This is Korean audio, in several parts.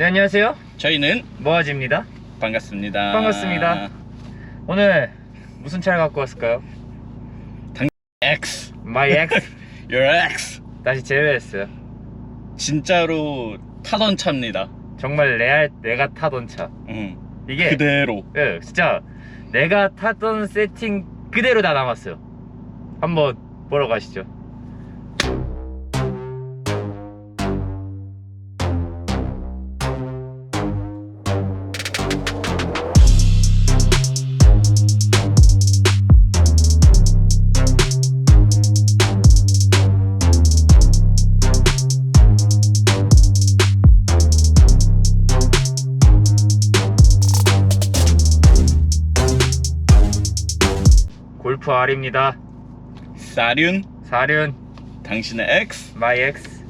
네 안녕하세요 저희는 모아지입니다 반갑습니다. 반갑습니다. 오늘 무슨 차를 갖고 왔을까요? X, My X your X. 다시 제외했어요 진짜로 타던 차입니다. 정말 레알 내가 타던 차 응. 이게 그대로. 예, 진짜 내가 타던 세팅 그대로 다 남았어요 한번 보러 가시죠 골프 R입니다. 사륜, 사륜. 당신의 X. My X.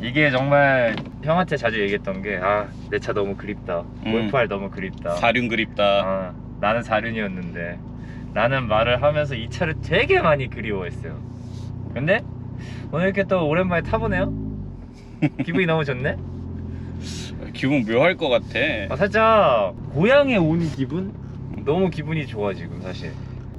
이게 정말 형한테 자주 얘기했던 게 아 내 차 너무 그립다. 음. 골프 R 너무 그립다. 사륜 그립다. 아, 나는 사륜이었는데. 라는 말을 하면서 이 차를 되게 많이 그리워했어요. 근데 오늘 이렇게 또 오랜만에 타보네요? 기분이 너무 좋네? 기분 묘할 것 같아. 아, 살짝 고향에 온 기분? 너무 기분이 좋아 지금 사실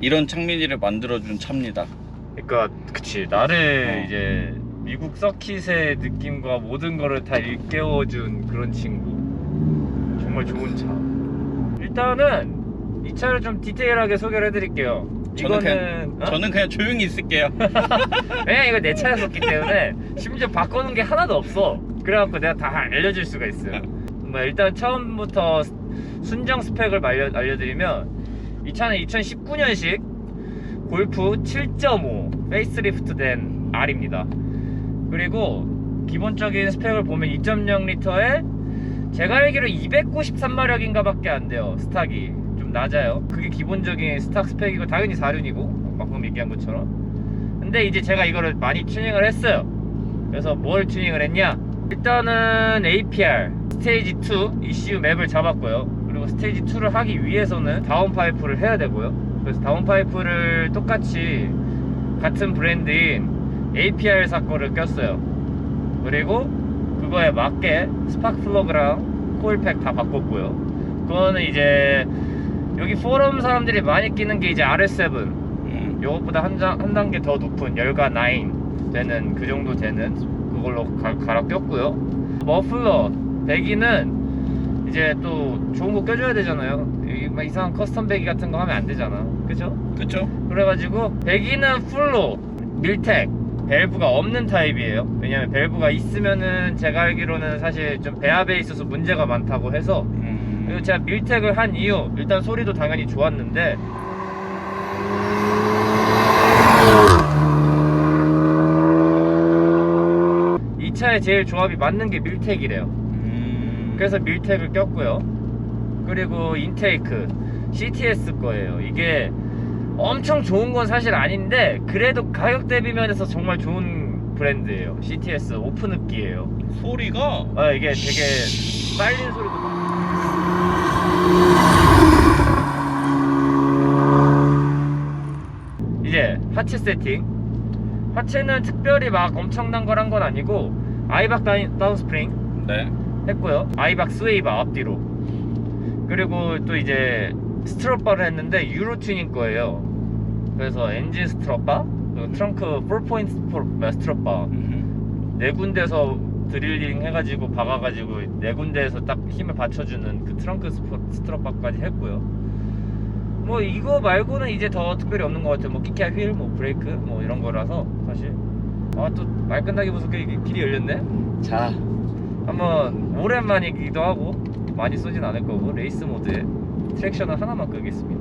이런 창민이를 만들어준 차입니다. 그러니까 그치 나를 어. 이제 미국 서킷의 느낌과 모든 거를 다 일깨워준 그런 친구 정말 좋은 차 일단은 이 차를 좀 디테일하게 소개를 해드릴게요 저는 이거는 그냥 어? 저는 그냥 조용히 있을게요. 왜냐 이거 내 차였었기 때문에 심지어 바꾸는 게 하나도 없어 그래갖고 내가 다 알려줄 수가 있어요 뭐 일단 처음부터 순정 스펙을 알려, 알려드리면 이 차는 2019년식 골프 7.5 페이스리프트 된 R입니다. 그리고 기본적인 스펙을 보면 2.0리터에 제가 알기로 293마력인가 밖에 안 돼요. 스탁이 좀 낮아요. 그게 기본적인 스탁 스펙이고 당연히 4륜이고 방금 얘기한 것처럼. 근데 이제 제가 이거를 많이 튜닝을 했어요. 그래서 뭘 튜닝을 했냐? 일단은 APR 스테이지 2 ECU 맵을 잡았고요 그리고 스테이지 2를 하기 위해서는 다운 파이프를 해야 되고요. 그래서 다운 파이프를 똑같이 같은 브랜드인 APR 사 거를 꼈어요. 그리고 그거에 맞게 스파크 플러그랑 코일팩 다 바꿨고요. 그거는 이제 여기 포럼 사람들이 많이 끼는 게 이제 RS7 음. 요것보다 한, 장, 한 단계 더 높은 열가 9 되는 그 정도 되는 그걸로 가, 갈아 꼈고요. 머플러 배기는 이제 또 좋은 거 껴줘야 되잖아요 이, 막 이상한 커스텀 배기 같은 거 하면 안 되잖아 그죠? 그쵸? 그래가지고 배기는 풀로 밀텍 밸브가 없는 타입이에요 왜냐면 밸브가 있으면은 제가 알기로는 사실 좀 배합에 있어서 문제가 많다고 해서 음. 그리고 제가 밀텍을 한 이유 일단 소리도 당연히 좋았는데 이 차에 제일 조합이 맞는 게 밀텍이래요 음. 그래서 밀텍을 꼈고요 그리고 인테이크 CTS 거예요 이게 엄청 좋은 건 사실 아닌데 그래도 가격 대비 면에서 정말 좋은 브랜드예요 CTS 오픈 흡기예요 소리가 아 이게 되게 빨린 소리도 나. 이제 하체 세팅. 하체는 특별히 막 엄청난 걸 한 건 아니고 아이박 다운 스프링 네. 했고요. 아이박 스웨이바 앞뒤로. 그리고 또 이제 스트로바를 했는데 유로 튜닝 거예요. 그래서 엔진 스트로바, 트렁크 4포인트 스트로바 음. 네 군데서 드릴링 해가지고 박아가지고 네 군데에서 딱 힘을 받쳐주는 그 트렁크 스트로바까지 했고요. 뭐 이거 말고는 이제 더 특별히 없는 것 같아요. 뭐 끼키야 휠, 뭐 브레이크, 뭐 이런 거라서 사실. 아 또 말 끝나기 무섭게 길이 열렸네. 자, 한번 오랜만이기도 하고 많이 쏘진 않을 거고 레이스 모드에 트랙션을 하나만 끄겠습니다.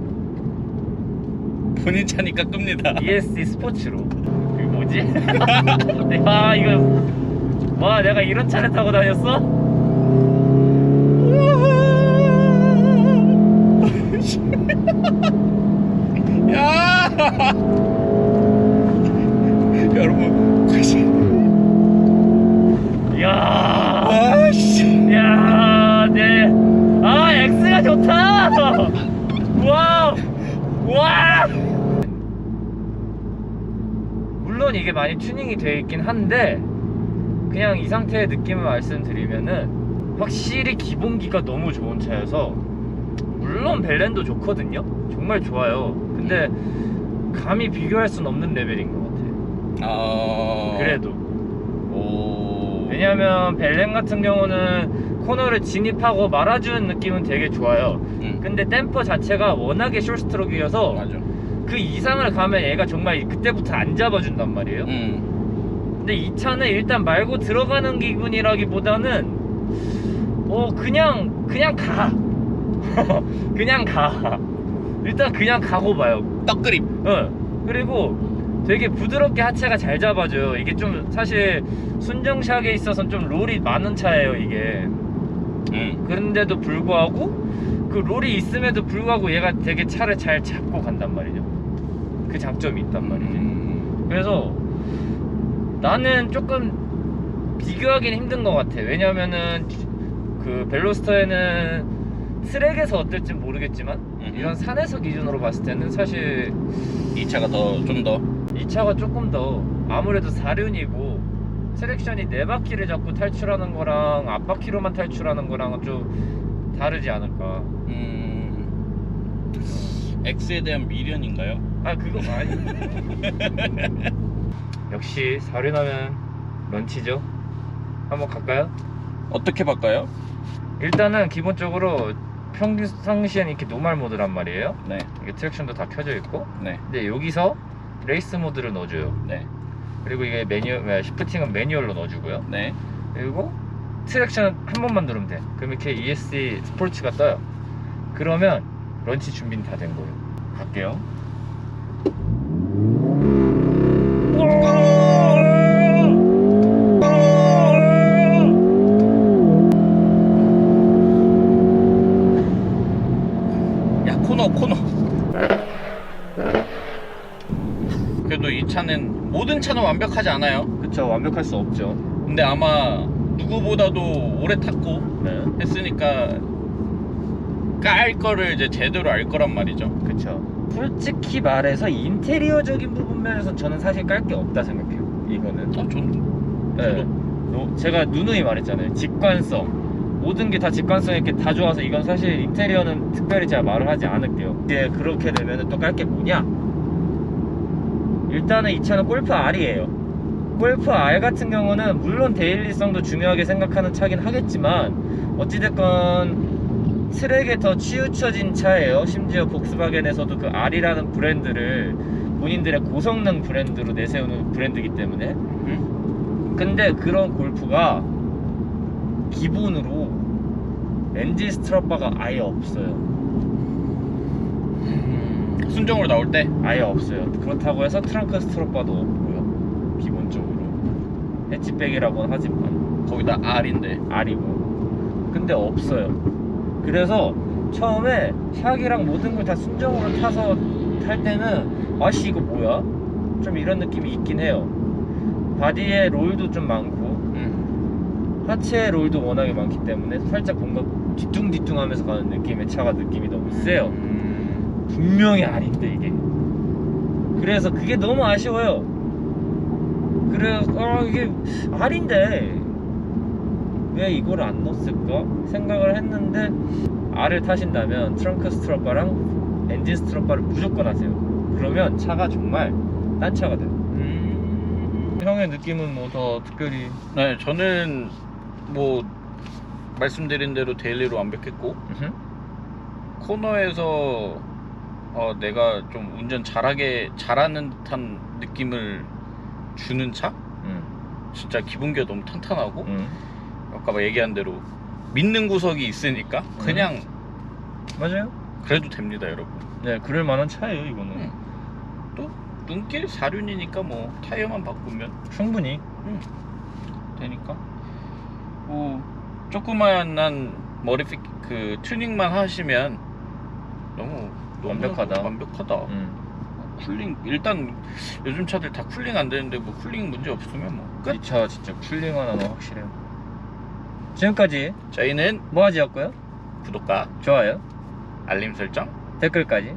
본인 차니까 끕니다. ESC 스포츠로. 이거 뭐지? 야 이거 와 내가 이런 차를 타고 다녔어? 야! 여러분. 이야 와, 씨. 야 네. 아 X가 좋다 와우 와 물론 이게 많이 튜닝이 되어 있긴 한데 그냥 이 상태의 느낌을 말씀드리면은 확실히 기본기가 너무 좋은 차여서 물론 벨렌도 좋거든요. 정말 좋아요. 근데 감히 비교할 순 없는 레벨인 것 같아. 아 그래도 오 왜냐하면 벨렌 같은 경우는 코너를 진입하고 말아주는 느낌은 되게 좋아요. 응. 근데 댐퍼 자체가 워낙에 숄스트로크여서 맞아 그 이상을 가면 얘가 정말 그때부터 안 잡아준단 말이에요. 응. 근데 이 차는 일단 말고 들어가는 기분이라기보다는 어 그냥 그냥 가 그냥 가 일단 그냥 가고 봐요 떡그립 어 그리고 되게 부드럽게 하체가 잘 잡아줘요 이게 좀 사실 순정샷에 있어서는 좀 롤이 많은 차예요 이게 응. 그런데도 불구하고 그 롤이 있음에도 불구하고 얘가 되게 차를 잘 잡고 간단 말이죠 그 장점이 있단 말이지 음. 그래서 나는 조금 비교하기는 힘든 것 같아. 왜냐면은 그 벨로스터에는 트랙에서 어떨지 모르겠지만. 이런 산에서 기준으로 봤을 때는 사실 이 차가 더 좀 더 이 차가 조금 더 아무래도 사륜이고 트랙션이 네 바퀴를 잡고 탈출하는 거랑 앞바퀴로만 탈출하는 거랑은 좀 다르지 않을까. 음... X에 대한 미련인가요? 아 그거 많이. 역시 사륜하면 런치죠. 한번 갈까요? 어떻게 바꿔요? 일단은 기본적으로 평상시엔 이렇게 노말 모드란 말이에요. 네, 이게 트랙션도 다 켜져 있고. 네, 근데 여기서 레이스 모드를 넣어줘요. 네, 그리고 이게 매뉴, 왜, 시프팅은 매뉴얼로 넣어주고요. 네. 그리고 트랙션 한 번만 누르면 돼. 그럼 이렇게 ESC 스포츠가 떠요. 그러면 런치 준비는 다 된 거예요. 갈게요. 코너 코너. 그래도 이 차는 모든 차는 완벽하지 않아요. 그쵸, 완벽할 수 없죠. 근데 아마 누구보다도 오래 탔고 네. 했으니까 깔 거를 이제 제대로 알 거란 말이죠. 그쵸. 솔직히 말해서 인테리어적인 부분 면에서 저는 사실 깔 게 없다 생각해요. 이거는. 아, 전 네. 노- 제가 누누이 말했잖아요. 직관성. 모든 게 다 직관성 있게 다 좋아서 이건 사실 인테리어는 특별히 제가 말을 하지 않을게요. 이제 그렇게 되면 또 깔 게 뭐냐? 일단은 이 차는 골프 R이에요. 골프 R 같은 경우는 물론 데일리성도 중요하게 생각하는 차긴 하겠지만 어찌됐건 트랙에 더 치우쳐진 차예요. 심지어 복스바겐에서도 그 R이라는 브랜드를 본인들의 고성능 브랜드로 내세우는 브랜드이기 때문에 음? 근데 그런 골프가 기본으로 엔진 스트럿바가 아예 없어요. 순정으로 나올 때 아예 없어요. 그렇다고 해서 트렁크 스트럿바도 없고요. 기본적으로 해치백이라고는 하지만 거기다 R인데 R이고 근데 없어요. 그래서 처음에 샥이랑 모든 걸 다 순정으로 타서 탈 때는 아씨 이거 뭐야? 좀 이런 느낌이 있긴 해요. 바디에 롤도 좀 많고 음. 하체 롤도 워낙에 많기 때문에 살짝 뭔가 뒤뚱뒤뚱하면서 가는 느낌의 차가 느낌이 너무 세요. 음. 분명히 아닌데 이게. 그래서 그게 너무 아쉬워요. 그래서 아 이게 R인데 왜 이걸 안 넣었을까 생각을 했는데 R을 타신다면 트렁크 스트럿바랑 엔진 스트럿바를 무조건 하세요. 그러면 차가 정말 딴 차가 돼요. 음. 형의 느낌은 뭐 더 특별히 네, 저는 뭐 말씀드린 대로 데일리로 완벽했고. 코너에서 어, 내가 좀 운전 잘하게 잘하는 듯한 느낌을 주는 차? 음, 진짜 기본기가 너무 탄탄하고 음. 아까 막 얘기한 대로 믿는 구석이 있으니까 그냥 맞아요. 그래도 됩니다 여러분 네, 그럴 만한 차예요 이거는. 음. 또 눈길 사륜이니까 뭐 타이어만 바꾸면 충분히. 되니까 뭐 조그마한 머리 픽, 그 튜닝만 하시면 너무 너무 완벽하다. 완벽하다 음. 쿨링 일단 요즘 차들 다 쿨링 안 되는데 뭐 쿨링 문제 없으면 뭐 끝. 이 차 진짜 쿨링 하나는 확실해요. 지금까지 저희는 뭐하지였고요? 구독과 좋아요, 알림 설정 댓글까지